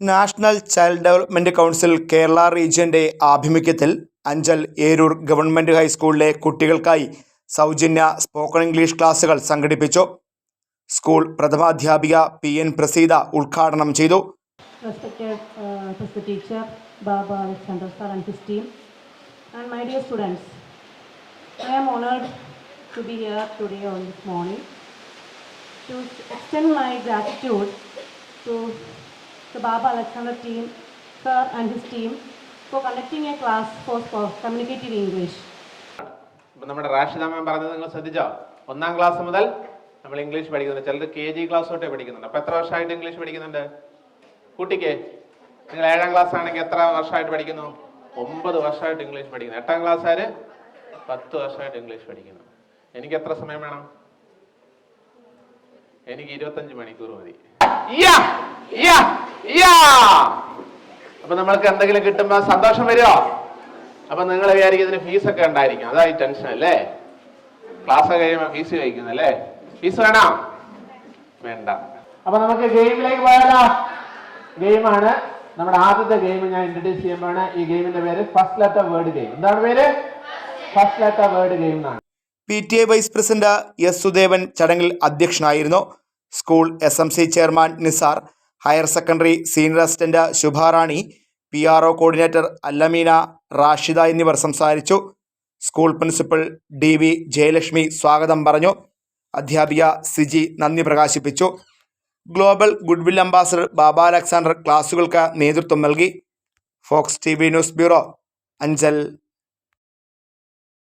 National child development council Kerala റീജിയന്റെ ആഭിമുഖ്യത്തിൽ Anchal Eroor government ഹൈസ്കൂളിലെ കുട്ടികൾക്കായി സൗജന്യ സ്പോക്കൺ ഇംഗ്ലീഷ് ക്ലാസ്സുകൾ സംഘടിപ്പിച്ചു. സ്കൂൾ പ്രഥമാധ്യാപിക പി എൻ പ്രസീത ഉദ്ഘാടനം ചെയ്തു. To extend my gratitude to the Baba Alexander team, Sir and his team, for conducting a class for, for communicative English. നമ്മുടെ റാഷിദ മാം പറഞ്ഞത് നിങ്ങൾ ശ്രദ്ധിച്ചോ? ഒന്നാം ക്ലാസ് മുതൽ നമ്മൾ ഇംഗ്ലീഷ് പഠിക്കുന്നുണ്ട്. ചിലർ കെ ജി ക്ലാസ് തൊട്ടേ പഠിക്കുന്നുണ്ട്. അപ്പോൾ എത്ര വർഷമായിട്ട് ഇംഗ്ലീഷ് പഠിക്കുന്നുണ്ട്? കുട്ടിക്ക്. നിങ്ങൾ ഏഴാം ക്ലാസ് ആണെങ്കിൽ എത്ര വർഷമായിട്ട് പഠിക്കുന്നു? ഒമ്പത് വർഷമായിട്ട് ഇംഗ്ലീഷ് പഠിക്കുന്നു. എട്ടാം ക്ലാസ്സുകാർ പത്ത് വർഷമായിട്ട് ഇംഗ്ലീഷ് പഠിക്കുന്നു. എനിക്ക് എത്ര സമയം വേണം? എനിക്ക് ഇരുപത്തഞ്ച് മണിക്കൂർ മതി. യാ, യാ, അപ്പൊ നമ്മൾക്ക് എന്തെങ്കിലും കിട്ടുമ്പോ സന്തോഷം വരുമോ അപ്പൊ നിങ്ങൾ വിചാരിക്കും ഇതിന് ഫീസൊക്കെ ഉണ്ടായിരിക്കും. അതായി ടെൻഷൻ അല്ലേ? ക്ലാസ് കഴിയുമ്പോ ഫീസ് കഴിക്കുന്നു അല്ലേ? ഫീസ് വേണോ? വേണ്ട. അപ്പൊ നമുക്ക് ഗെയിമിലേക്ക് പോയാലോ? ഗെയിമാണ്. നമ്മുടെ ആദ്യത്തെ ഗെയിം ഞാൻ ഇൻട്രൊഡ്യൂസ് ചെയ്യുമ്പോഴാണ് ഈ ഗെയിമിന്റെ പേര് ഫസ്റ്റ് ലെറ്റർ വേർഡ് ഗെയിം എന്താണ് പേര്? ഫസ്റ്റ് ലെറ്റർ വേർഡ് ഗെയിം എന്നാണ്. P T A vice president S Sudevan ചടങ്ങിൽ അധ്യക്ഷനായിരുന്നു. School S M C chairman Nisar higher secondary senior assistant Subharani P R O coordinator Allameena Rashida എന്നിവർ സംസാരിച്ചു. School principal D V Jayalakshmi സ്വാഗതം പറഞ്ഞു. അധ്യാപിക സിജി നന്ദി പ്രകാശിപ്പിച്ചു. Global goodwill ambassador Baba Alexander ക്ലാസുകൾക്ക് നേതൃത്വം നൽകി. Fox T news bureau Anchal.